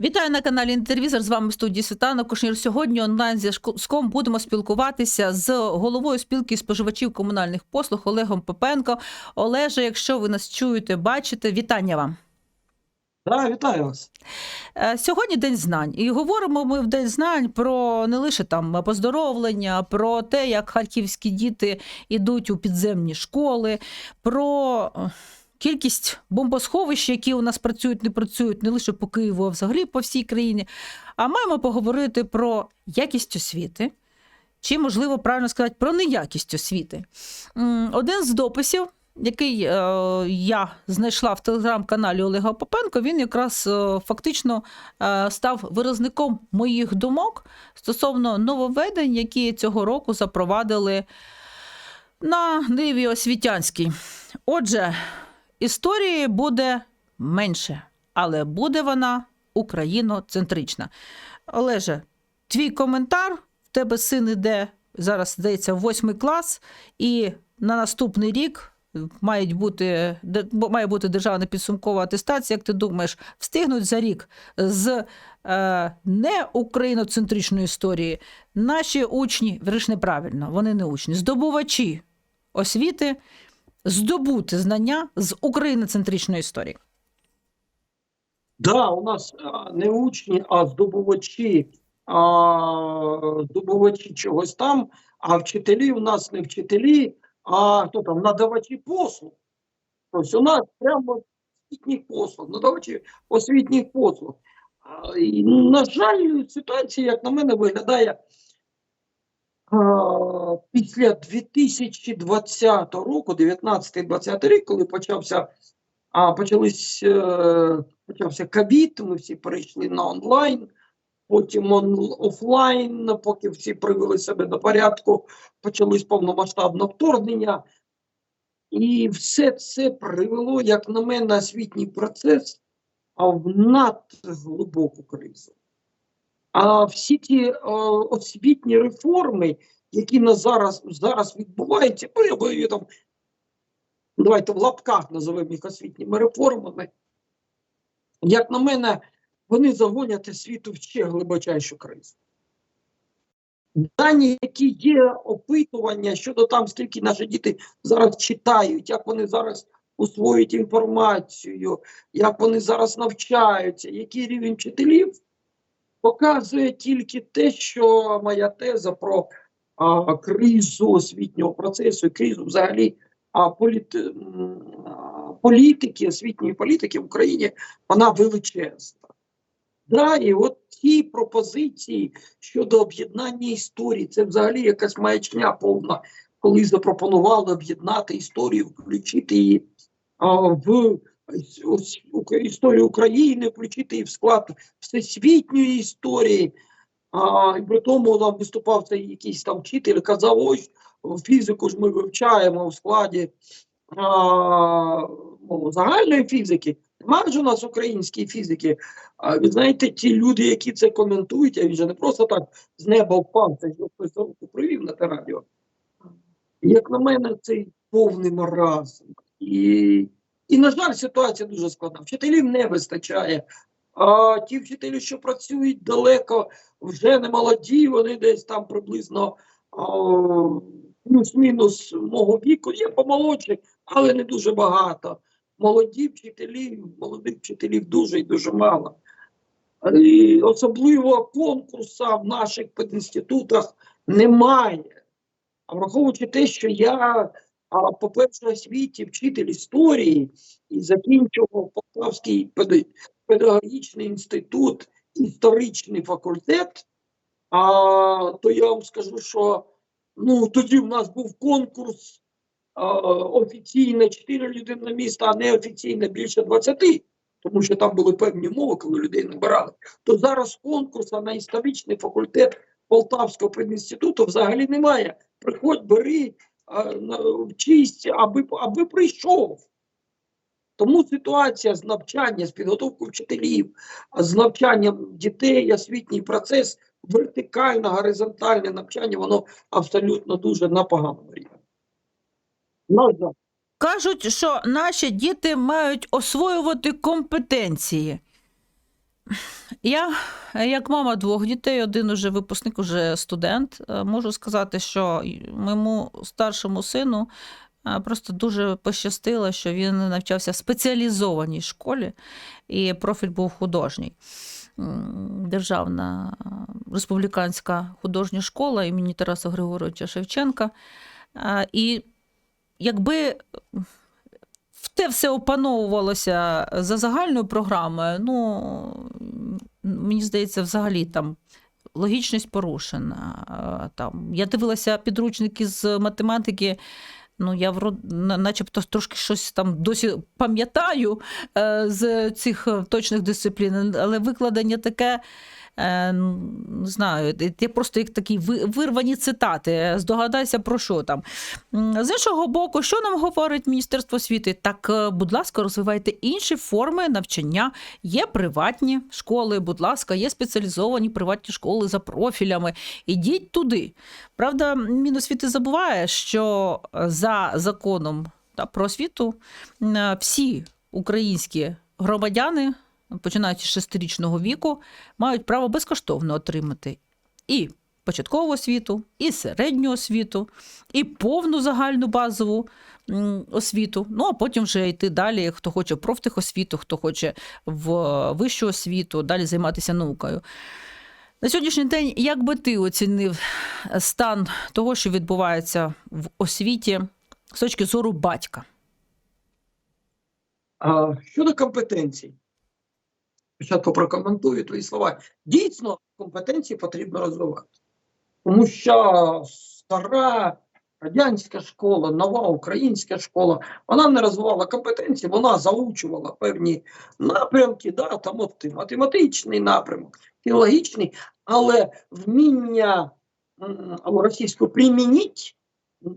Вітаю на каналі Інтервізор. З вами в студії Світлана Кушнір. Сьогодні онлайн зв'язком будемо спілкуватися з головою спілки споживачів комунальних послуг Олегом Попенко. Олеже, якщо ви нас чуєте, бачите, вітання вам. Да, вітаю вас. Е, Сьогодні День знань, і говоримо ми в День знань про не лише там поздоровлення, про те, як харківські діти йдуть у підземні школи, про е, кількість бомбосховищ, які у нас працюють, не працюють не лише по Києву, а взагалі по всій країні. А маємо поговорити про якість освіти. Чи, можливо, правильно сказати, про неякість освіти. Один з дописів, який е, я знайшла в телеграм-каналі Олега Попенко, він якраз е, фактично е, став виразником моїх думок стосовно нововведень, які цього року запровадили на ниві освітянській. Отже, історії буде менше, але буде вона україноцентрична. Олеже, твій коментар. В тебе син іде зараз, здається, в восьмий клас, і на наступний рік мають бути, має бути державна підсумкова атестація. Як ти думаєш, встигнуть за рік з е, не україноцентричної історії наші учні, вірш неправильно, вони не учні, здобувачі освіти здобути знання з україноцентричної історії. Да, у нас не учні, а здобувачі, а, здобувачі чогось там, а вчителі у нас не вчителі, а хто там, надавачі послуг. Тобто у нас прямо освітніх послуг, надавачі освітніх послуг. І, на жаль, ситуація, як на мене, виглядає після 2020 року, 19-20 рік, коли почався а почались, е, почався ковід, ми всі перейшли на онлайн, потім он, офлайн, поки всі привели себе до порядку, почалось повномасштабне вторгнення. І все це привело, як на мене, освітній процес в надглибоку кризу. А всі ті е, освітні реформи, які на зараз, зараз відбуваються, ну, я би там давайте в лапках називемо їх освітніми реформами. Як на мене, вони загонять світу в ще глибочайшу кризу. Дані, які є опитування щодо там, скільки наші діти зараз читають, як вони зараз усвоюють інформацію, як вони зараз навчаються, який рівень вчителів, показує тільки те, що моя теза про а, кризу освітнього процесу кризу взагалі а політ, а, політики, освітньої політики в Україні, вона величезна. Да, і от ті пропозиції щодо об'єднання історії, це взагалі якась маячня повна, коли запропонували об'єднати історію, включити її а, в історію України, включити її в склад всесвітньої історії. А, і при тому там виступав цей якийсь там вчитель, казав, ось фізику ж ми вивчаємо в складі а, ну, загальної фізики. Немає ж у нас української фізики. А ви знаєте, ті люди, які це коментують, а він же не просто так з неба впав, це ж хтось руку привів на те радіо. Як на мене, це повний маразм. І, і, на жаль, ситуація дуже складна. Вчителів не вистачає. А ті вчителі, що працюють далеко, вже не молоді, вони десь там приблизно плюс-мінус мого віку, є помолодші, але не дуже багато. Молоді вчителі, молодих вчителів дуже і дуже мало. І особливо конкурсу в наших пединститутах немає. А враховуючи те, що я, а, по першій освіті, вчитель історії і закінчував Полтавський педагогічний інститут, історичний факультет, а, то я вам скажу, що ну, тоді в нас був конкурс а, офіційно 4 людини на місто, а неофіційно більше 20, тому що там були певні умови, коли людей набирали. То зараз конкурсу на історичний факультет Полтавського пединституту взагалі немає. Приходь, бери, вчись, аби, аби прийшов. Тому ситуація з навчанням, з підготовкою вчителів, з навчанням дітей, освітній процес, вертикальне, горизонтальне навчання, воно абсолютно дуже на поганому рівні. Кажуть, що наші діти мають освоювати компетенції. Я, як мама двох дітей, один уже випускник, уже студент, е, можу сказати, що моєму старшому сину е, просто дуже пощастило, що він навчався в спеціалізованій школі, і профіль був художній. Державна е, республіканська художня школа імені Тараса Григоровича Шевченка. І якби те все опановувалося за загальною програмою, ну мені здається, взагалі там логічність порушена. Там, я дивилася підручники з математики. Ну, я врод, начебто трошки щось там досі пам'ятаю е, з цих е, точних дисциплін, але викладення таке. Е, ну, Не знаю, ти просто як такі ви- вирвані цитати. е, Здогадайся про що там. З іншого боку, що нам говорить Міністерство освіти? Так, е, будь ласка, розвивайте інші форми навчання. Є приватні школи, будь ласка, є спеціалізовані приватні школи за профілями. Ідіть туди. Правда, Міносвіти забуває, що е, за законом та, про освіту всі українські громадяни, починаючи з шестирічного віку, мають право безкоштовно отримати і початкову освіту, і середню освіту, і повну загальну базову освіту. Ну а потім вже йти далі, хто хоче профтехосвіту, хто хоче в е, вищу освіту, далі займатися наукою. На сьогоднішній день, як би ти оцінив стан того, що відбувається в освіті з точки зору батька? Щодо компетенцій, спочатку прокоментую твої слова. Дійсно, компетенції потрібно розвивати. Тому що стара радянська школа, нова українська школа, вона не розвивала компетенції, вона заучувала певні напрямки, да, там от ти математичний напрямок, філологічний, але вміння м, російською примініть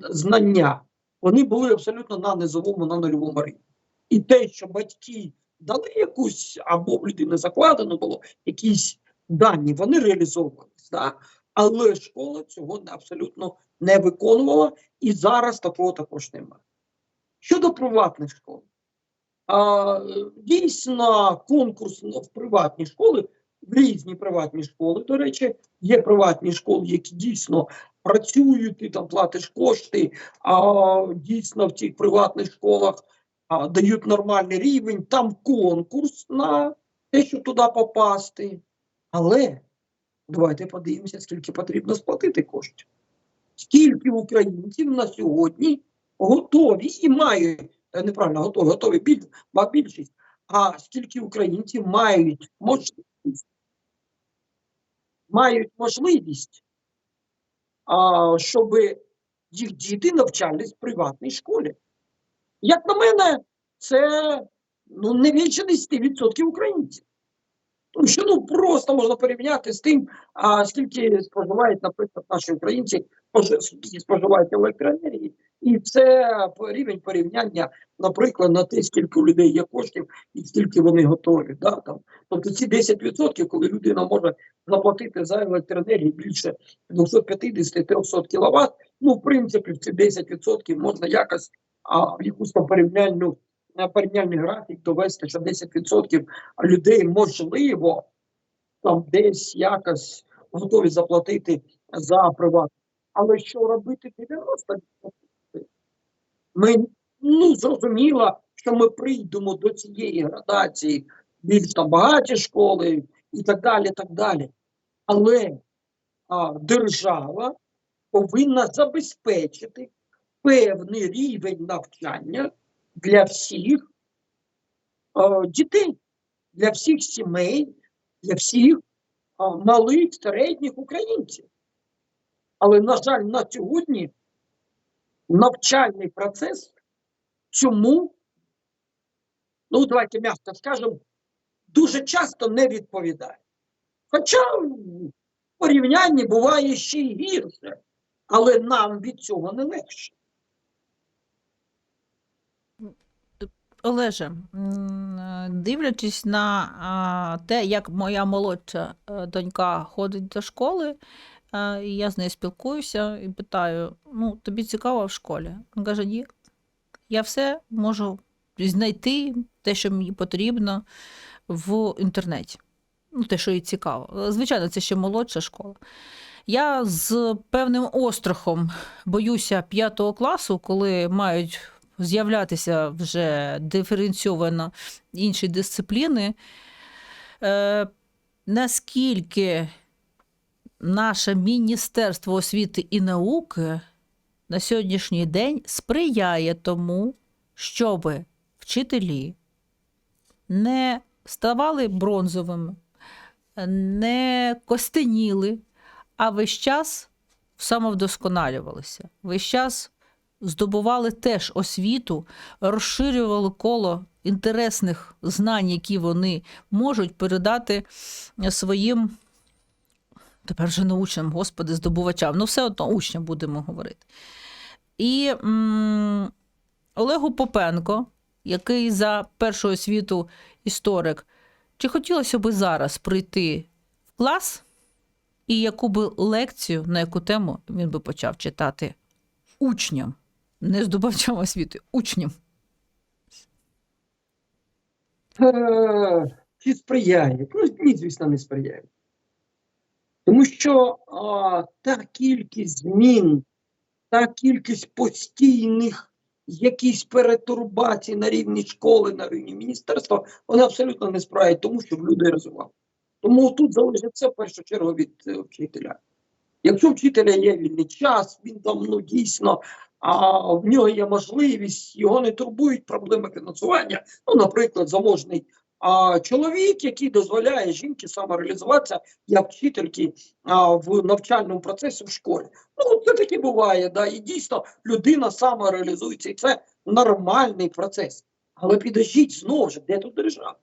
знання, вони були абсолютно на низовому, на нульовому рівні. І те, що батьки дали якусь, або в людини закладено було якісь дані, вони реалізовувалися. Да? Але школа цього абсолютно не виконувала, і зараз такого також немає. Щодо приватних школ, а, дійсно конкурс в приватні школи, в різні приватні школи, до речі, є приватні школи, які дійсно працюють, ти там платиш кошти, а дійсно в цих приватних школах дають нормальний рівень, там конкурс на те, щоб туди попасти. Але давайте подивимося, скільки потрібно сплатити коштів. Скільки українців на сьогодні готові і мають, неправильно готові, готові біль, більшість, а скільки українців мають можливість, мають можливість, а, щоб їх діти навчались в приватній школі. Як на мене, це ну, не більше 10% українців. Тому що ну просто можна порівняти з тим, а скільки споживають, наприклад, наші українці, скільки споживають електроенергії, і це рівень порівняння, наприклад, на те, скільки у людей є коштів і скільки вони готові. Да, там. Тобто ці 10%, коли людина може заплатити за електроенергію більше 250-300 кВт, ну, в принципі, в ці 10% можна якось а, якусь там порівняльну порівняльний графік довести, що 10% людей можливо там десь якось готові заплатити за приват. Але що робити 90%? Ми ну зрозуміло, що ми прийдемо до цієї градації більш там багаті школи і так далі. так далі. Але а, держава повинна забезпечити певний рівень навчання для всіх е, дітей, для всіх сімей, для всіх е, малих, середніх українців. Але, на жаль, на сьогодні навчальний процес цьому, ну, давайте м'яко скажемо, дуже часто не відповідає. Хоча в порівнянні буває ще й гірше, але нам від цього не легше. Олеже, е, дивлячись на те, як моя молодша е, донька ходить до школи, е, я з нею спілкуюся і питаю: ну, тобі цікаво в школі? Він каже, ні, я все можу знайти те, що мені потрібно в інтернеті. ну, те, що і цікаво. Звичайно, це ще молодша школа. Я з певним острахом боюся п'ятого класу, коли мають з'являтися вже диференційовано інші дисципліни. Е, наскільки наше Міністерство освіти і науки на сьогоднішній день сприяє тому, щоб вчителі не ставали бронзовими, не костеніли, а весь час самовдосконалювалися, весь час здобували теж освіту, розширювали коло інтересних знань, які вони можуть передати своїм. Тепер вже не учням, господи, здобувачам. Ну, все одно учням будемо говорити. І м, Олегу Попенко, який за першого світу історик, чи хотілося би зараз прийти в клас, і яку би лекцію, на яку тему він би почав читати учням, не здобувачам освіти, учням. Е, Чи сприяє? Ну, ні, звісно, не сприяє. Тому що а, та кількість змін, та кількість постійних якісь перетурбацій на рівні школи, на рівні міністерства, вона абсолютно не сприяє тому, щоб люди розвивали. Тому тут залежить це в першу чергу від е, вчителя. Якщо вчителя є вільний час, він там ну дійсно а в нього є можливість, його не турбують проблеми фінансування. Ну, наприклад, заможний а, чоловік, який дозволяє жінці самореалізуватися як вчительки а, в навчальному процесі в школі. Ну, це таке буває, да, і дійсно людина самореалізується, і це нормальний процес. Але підождіть знову ж, де тут держава?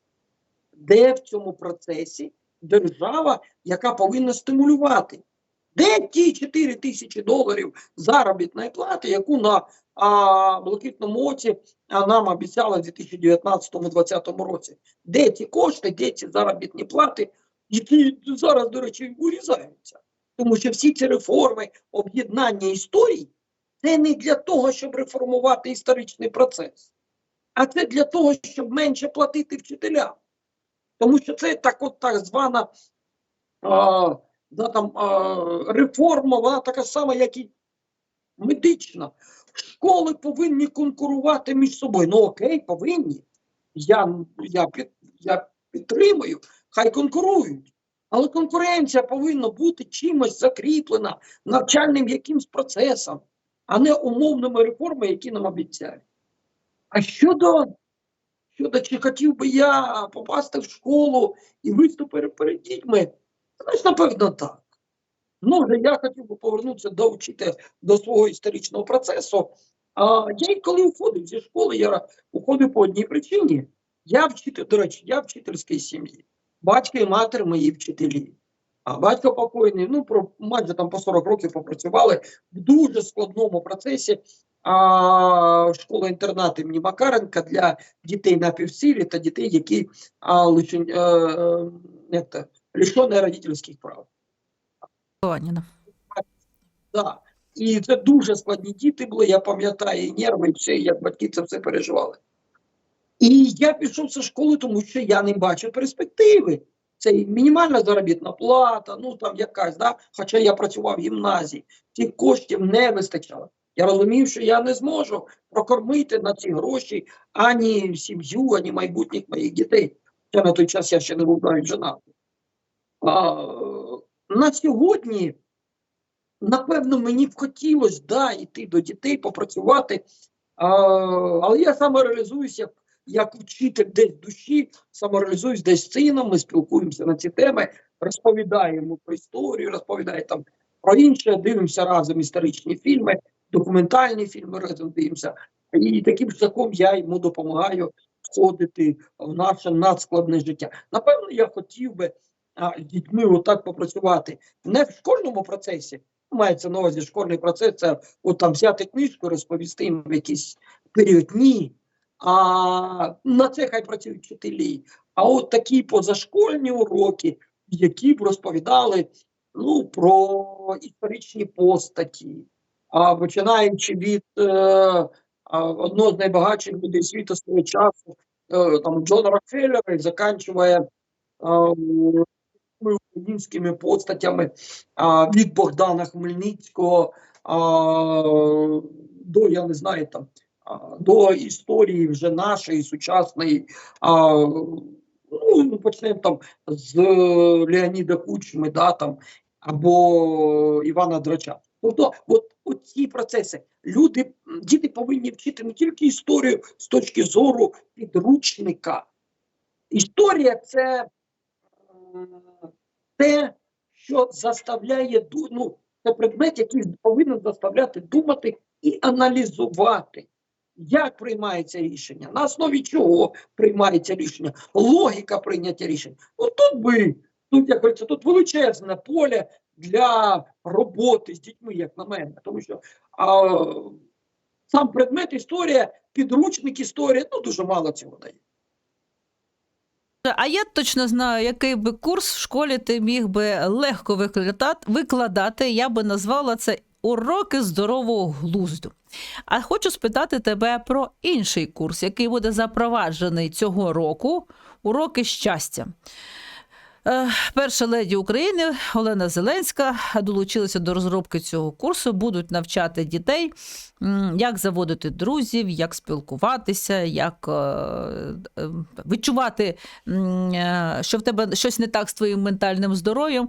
Де в цьому процесі держава, яка повинна стимулювати? Де ті 4 тисячі доларів заробітної плати, яку на а, блакитному оці нам обіцяли в 2019-2020 році? Де ті кошти, де ці заробітні плати, які зараз, до речі, урізаються? Тому що всі ці реформи, об'єднання історій, це не для того, щоб реформувати історичний процес, а це для того, щоб менше платити вчителям. Тому що це так, от так звана. А, да, там, реформа, вона така сама, як і медична. Школи повинні конкурувати між собою. Ну окей, повинні. Я, я, я підтримую, хай конкурують. Але конкуренція повинна бути чимось закріплена навчальним якимсь процесом, а не умовними реформами, які нам обіцяють. А щодо, щодо чи хотів би я попасти в школу і виступити перед дітьми, Значить, напевно, так. Ну, вже я хотів би повернутися до вчити до свого історичного процесу. А я коли уходив зі школи, я уходив по одній причині. Я вчитель, до речі, я вчительської сім'ї. Батько і матір мої вчителі. А батько покойний, ну, про майже там по 40 років попрацювали в дуже складному процесі. А школа інтернат імені Макаренка для дітей на півсилі та дітей, які а, лише, е, е, то, родительських прав. Да. І це дуже складні діти були, я пам'ятаю, і нерви, і все, як батьки це все переживали. І я пішов зі школи, тому що я не бачу перспективи. Це і мінімальна заробітна плата, ну там якась, да? хоча я працював в гімназії, цих коштів не вистачало. Я розумів, що я не зможу прокормити на ці гроші ані сім'ю, ані майбутніх моїх дітей. Хоча на той час я ще не був навіть женатий. На сьогодні, напевно, мені б хотілося да, йти до дітей, попрацювати, а, але я самореалізуюсь як, як вчитель десь душі, самореалізуюсь десь з сином, ми спілкуємося на ці теми, розповідаємо про історію, розповідаємо там про інше, дивимося разом історичні фільми, документальні фільми разом дивимося. І таким шляхом я йому допомагаю входити в наше надскладне життя. Напевно, я хотів би дітьми отак попрацювати не в школьному процесі. Мається на увазі школьний процес, це от там взяти книжку, розповісти їм якийсь період. Ні. А на це хай працюють вчителі. А от такі позашкольні уроки, які б розповідали ну, про історичні постаті, а починаючи від е, одного з найбагатших людей світу свого часу, е, там Джона Рокфеллера, і заканчує е, українськими постатями а, від Богдана Хмельницького а, до, я не знаю, там, до історії вже нашої сучасної. А, ну, почнемо там з Леоніда Кучми, да, там, або Івана Драча. Тобто, от, ці процеси. Люди, діти повинні вчити не тільки історію з точки зору підручника. Історія це те, що заставляє ну, це предмет, який повинен заставляти думати і аналізувати, як приймається рішення, на основі чого приймається рішення, логіка прийняття рішень. Ну тут би, тут як говориться, тут величезне поле для роботи з дітьми, як на мене, тому що а, сам предмет історія, підручник історія, ну дуже мало цього дає. А я точно знаю, який би курс в школі ти міг би легко викладати. Я би назвала це уроки здорового глузду. А хочу спитати тебе про інший курс, який буде запроваджений цього року уроки щастя. Е, Перша леді України Олена Зеленська долучилася до розробки цього курсу. Будуть навчати дітей, як заводити друзів, як спілкуватися, як е, е, відчувати, е, що в тебе щось не так з твоїм ментальним здоров'ям.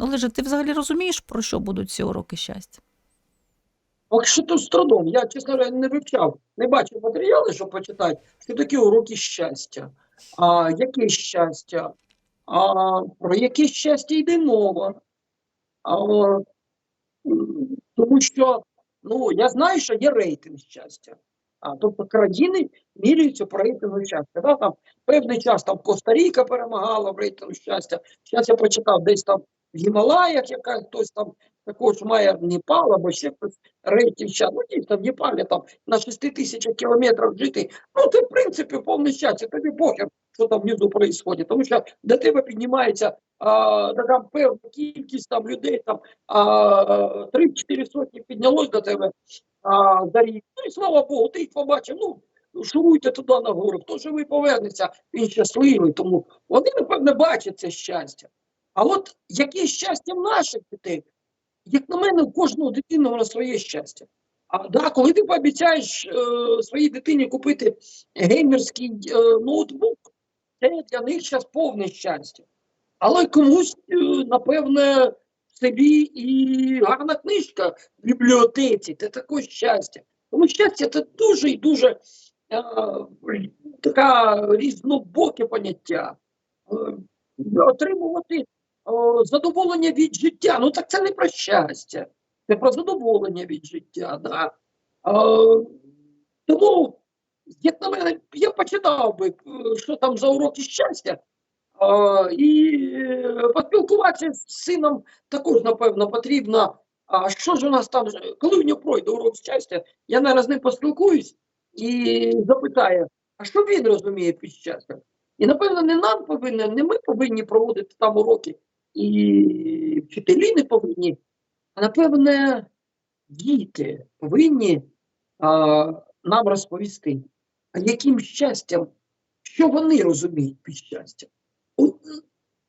Олеже, ти взагалі розумієш, про що будуть ці уроки щастя? А що тут з трудом? Я, чесно не вивчав, не бачив матеріали, щоб почитати, що такі уроки щастя. А, яке щастя? А, про яке щастя йде мова? А, тому що ну, я знаю, що є рейтинг щастя. А, тобто країни міряються по рейтингу щастя. Да? Там, певний час там Коста-Ріка перемагала в рейтингу щастя. Зараз я прочитав десь там в Гімалаях, яка хтось там також має Непал або ще хтось щастя. Ну, дійсно, в Непалі там на 6 тисячах кілометрів жити. Ну, це в принципі повне щастя. Тобі похер, що там внизу відбувається. Тому що до тебе піднімається а, певна кількість там людей, там а, 3-4 сотні піднялось до тебе а, за рік. Ну і слава Богу, ти їх побачив. Ну, шуруйте туди нагору. Хто живий повернеться, він щасливий. Тому вони, напевне, бачать це щастя. А от яке щастя в наших дітей? Як на мене, у кожного дитини воно своє щастя. А да, коли ти пообіцяєш е, своїй дитині купити геймерський е, ноутбук, це для них зараз повне щастя. Але комусь, е, напевне, селі і гарна книжка в бібліотеці це також щастя. Тому щастя це дуже і дуже е, така різнобоке поняття. Е, отримувати задоволення від життя. Ну так це не про щастя, це про задоволення від життя. Да? Е, тому, як на мене, я почитав би, е, що там за уроки щастя. е, І е, поспілкуватися з сином також, напевно, потрібно. А що ж у нас там, коли в нього пройде урок щастя, я наразі з ним поспілкуюсь і запитаю, а що він розуміє під щастям? І, напевно, не нам повинні, не ми повинні проводити там уроки, і вчителі не повинні, а напевне, діти повинні а, нам розповісти, а яким щастям, що вони розуміють під щастям. От,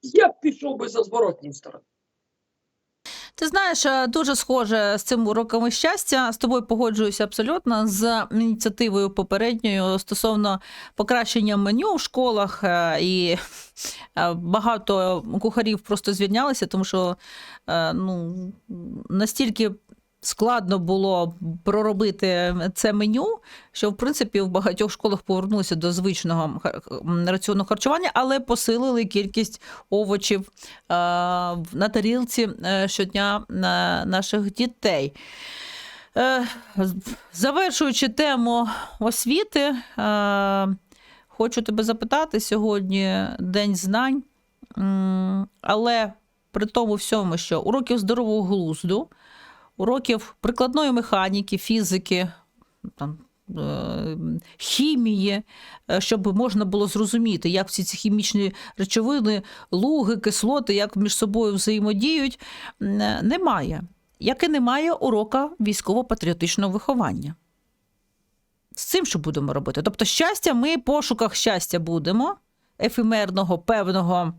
Я б пішов би за зворотній сторони. Ти знаєш, е, дуже схоже з цим уроками щастя. З тобою погоджуюся абсолютно з ініціативою попередньою стосовно покращення меню в школах. е, І е, багато кухарів просто звільнялися, тому що ну, настільки. Складно було проробити це меню, що в принципі в багатьох школах повернулися до звичного раціону харчування, але посилили кількість овочів е, на тарілці е, щодня на наших дітей. Е, Завершуючи тему освіти, хочу тебе запитати сьогодні День знань, але при тому всьому, що уроків здорового глузду, уроків прикладної механіки, фізики, там, е, хімії, е, щоб можна було зрозуміти, як всі ці хімічні речовини, луги, кислоти, як між собою взаємодіють, е, немає. Як і немає урока військово-патріотичного виховання. З цим що будемо робити? Тобто, щастя, ми пошуках щастя будемо, ефемерного, певного,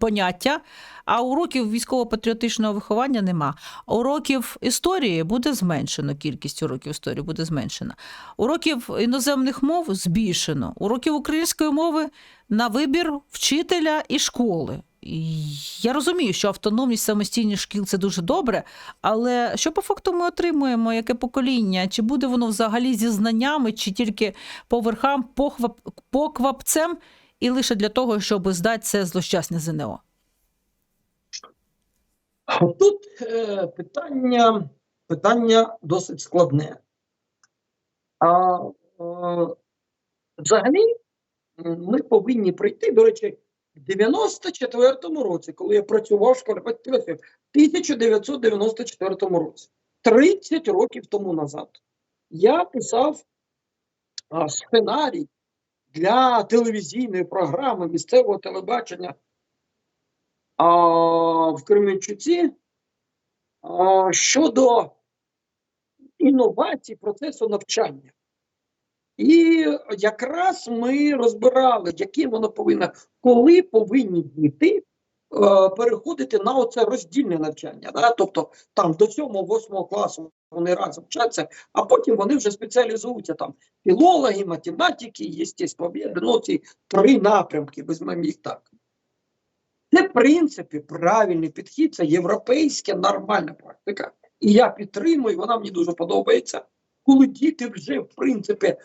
поняття, а уроків військово-патріотичного виховання нема. Уроків історії буде зменшено, кількість уроків історії буде зменшена. Уроків іноземних мов збільшено. Уроків української мови на вибір вчителя і школи. Я розумію, що автономність самостійних шкіл це дуже добре, але що по факту ми отримуємо, яке покоління? Чи буде воно взагалі зі знаннями, чи тільки по верхам, похвап, поквапцем, і лише для того, щоб здати це злощасне ЗНО? Тут е, питання, питання досить складне. А, е, взагалі, ми повинні прийти, до речі, в 94-му році, коли я працював в школі, в 1994 році, 30 років тому назад, я писав а, сценарій для телевізійної програми місцевого телебачення а, в Кременчуці а, щодо інновацій процесу навчання. І якраз ми розбирали, яким воно повинно, коли повинні діти е, переходити на оце роздільне навчання. Да? Тобто там до 7-8 класу вони разом вчаться, а потім вони вже спеціалізуються там філологи, математики, єстєствоведи, ну ці три напрямки, без їх так. Це, в принципі, правильний підхід, це європейська нормальна практика. І я підтримую, вона мені дуже подобається. Коли діти вже, в принципі,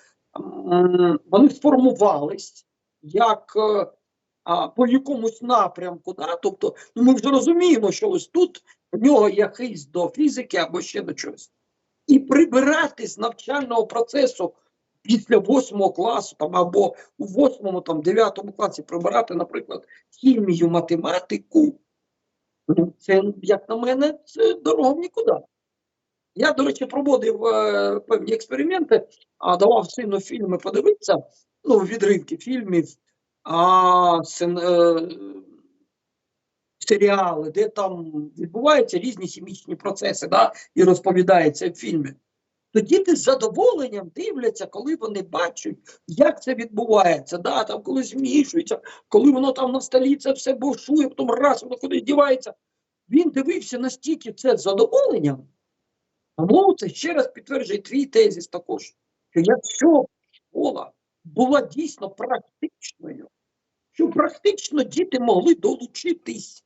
вони сформувались як е, а, по якомусь напрямку. Да? Тобто, ну, ми вже розуміємо, що ось тут в нього є хист до фізики або ще до чогось. І прибирати з навчального процесу після восьмого класу там, або у восьмому, там, дев'ятому класі прибирати, наприклад, хімію, математику. Ну, це, як на мене, це дорога в нікуди. Я, до речі, проводив е, певні експерименти, а давав сину фільми подивитися, ну, відривки фільмів, а, син, е, серіали, де там відбуваються різні хімічні процеси, да, і розповідається в фільмі. То діти з задоволенням дивляться, коли вони бачать, як це відбувається. Да, там коли змішується, коли воно там на столі це все бушує, потім раз воно кудись дівається. Він дивився настільки це з задоволенням. Тому це ще раз підтверджує твій тезис також, що якщо школа була дійсно практичною, що практично діти могли долучитись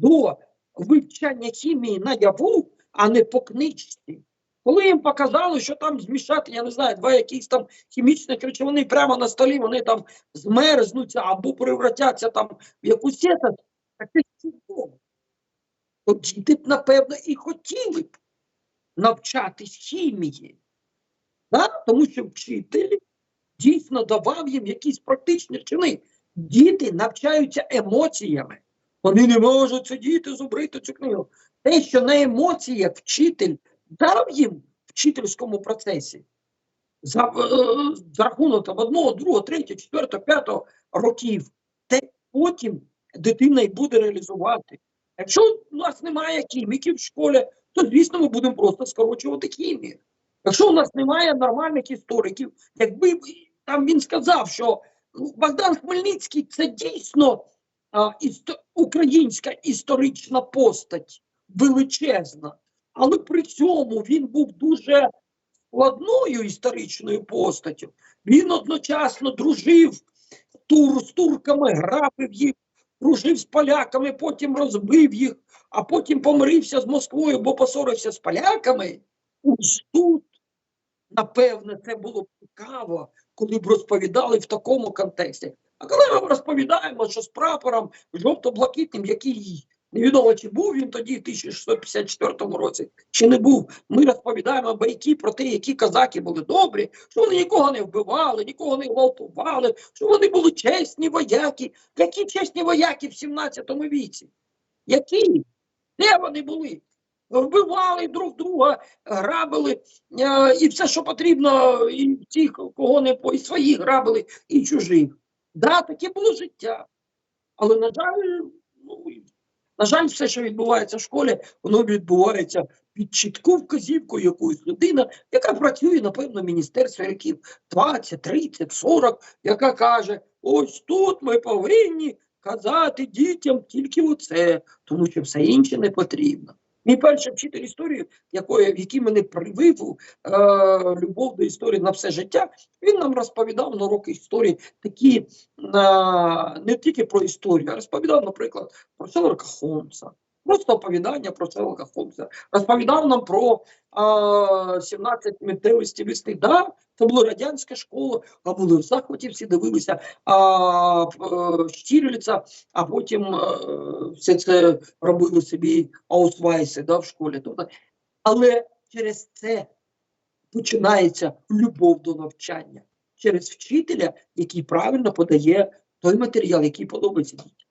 до вивчання хімії наяву, а не по книжці. Коли їм показали, що там змішати, я не знаю, два якісь там хімічних речовини прямо на столі, вони там змерзнуться або превратяться там в якусь сету, так це чудово. То діти б, напевно, і хотіли б навчатись хімії. Да? Тому що вчитель дійсно давав їм якісь практичні чини. Діти навчаються емоціями. Вони не можуть сидіти, зубрити цю книгу. Те, що на емоціях вчитель дав їм вчительському процесі, за, е, за рахунок там, одного, другого, третього, четвертого, п'ятого років, те потім дитина й буде реалізувати. Якщо у нас немає хіміків в школі, то звісно ми будемо просто скорочувати хімію. Якщо у нас немає нормальних істориків, якби там він сказав, що Богдан Хмельницький це дійсно українська історична постать величезна, але при цьому він був дуже складною історичною постаттю. Він одночасно дружив тур, з турками, грабив їх, дружив з поляками, потім розбив їх, а потім помирився з Москвою, бо посорився з поляками. Ось тут, напевне, це було б цікаво, коли б розповідали в такому контексті. А коли ми розповідаємо, що з прапором жовто-блакитним, який невідомо чи був він тоді, в 1654 році, чи не був, ми розповідаємо байки про те, які козаки були добрі, що вони нікого не вбивали, нікого не гвалтували, що вони були чесні вояки. Які чесні вояки в 17 віці? Які? Де вони були? Вбивали друг друга, грабили е, і все, що потрібно, і тих, кого не по і своїх грабили, і чужих. Да, таке було життя. Але, на жаль, ну, на жаль, все, що відбувається в школі, воно відбувається під чітку вказівку якоїсь людини, яка працює, напевно, в міністерстві років 20, 30, 40, яка каже: ось тут ми повинні казати дітям тільки оце, тому що все інше не потрібно. Мій перший вчитель історії, якої, який мене привив е, любов до історії на все життя, він нам розповідав на уроки історії такі е, не тільки про історію, а розповідав, наприклад, про Шерлока Холмса. Просто оповідання про Шерлока Холмса. Розповідав нам про е, 17 миттєвостей весни. Да, це була радянська школа, а були в захваті, всі дивилися а, е, Штірліца, а потім е, все це робили собі аусвайси да, в школі. Тобто, але через це починається любов до навчання через вчителя, який правильно подає той матеріал, який подобається дітям.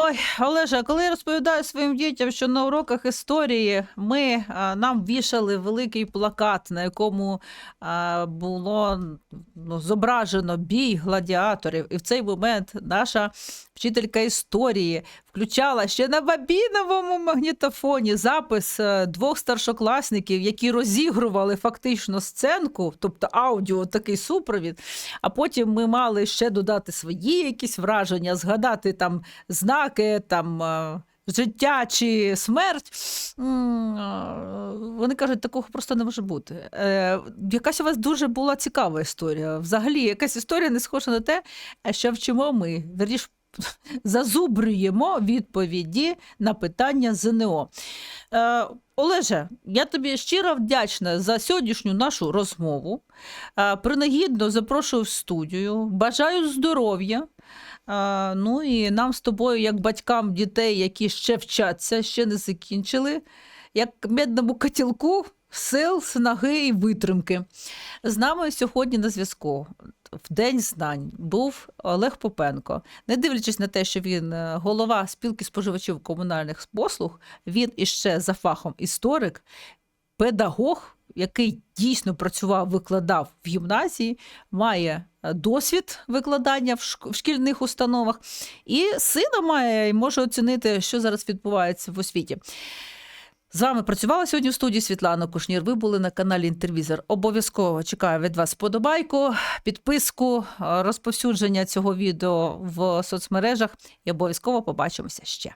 Ой, Олеже, коли я розповідаю своїм дітям, що на уроках історії ми нам вішали великий плакат, на якому було ну, зображено бій гладіаторів, і в цей момент наша вчителька історії включала ще на бабіновому магнітофоні запис е, двох старшокласників, які розігрували фактично сценку, тобто аудіо, такий супровід. А потім ми мали ще додати свої якісь враження, згадати там знаки, там. е, Життя чи смерть, е, вони кажуть, такого просто не може бути. Якась у вас дуже була цікава історія. Взагалі, якась історія не схожа на те, що вчимо ми. Вірніш, зазубрюємо відповіді на питання ЗНО. Е, Олеже, я тобі щиро вдячна за сьогоднішню нашу розмову. Е, Принагідно запрошую в студію. Бажаю здоров'я. Е, Ну і нам з тобою, як батькам дітей, які ще вчаться, ще не закінчили, як медному котілку сил, снаги і витримки. З нами сьогодні на зв'язку в День знань був Олег Попенко. Не дивлячись на те, що він е, голова спілки споживачів комунальних послуг, він іще за фахом історик, педагог, який дійсно працював, викладав в гімназії, має е, досвід викладання в шк- в шкільних установах, і сина має і може оцінити, що зараз відбувається в освіті. З вами працювала сьогодні в студії Світлана Кушнір. Ви були на каналі Інтервізор. Обов'язково чекаю від вас подобайку, підписку, розповсюдження цього відео в соцмережах і обов'язково побачимося ще.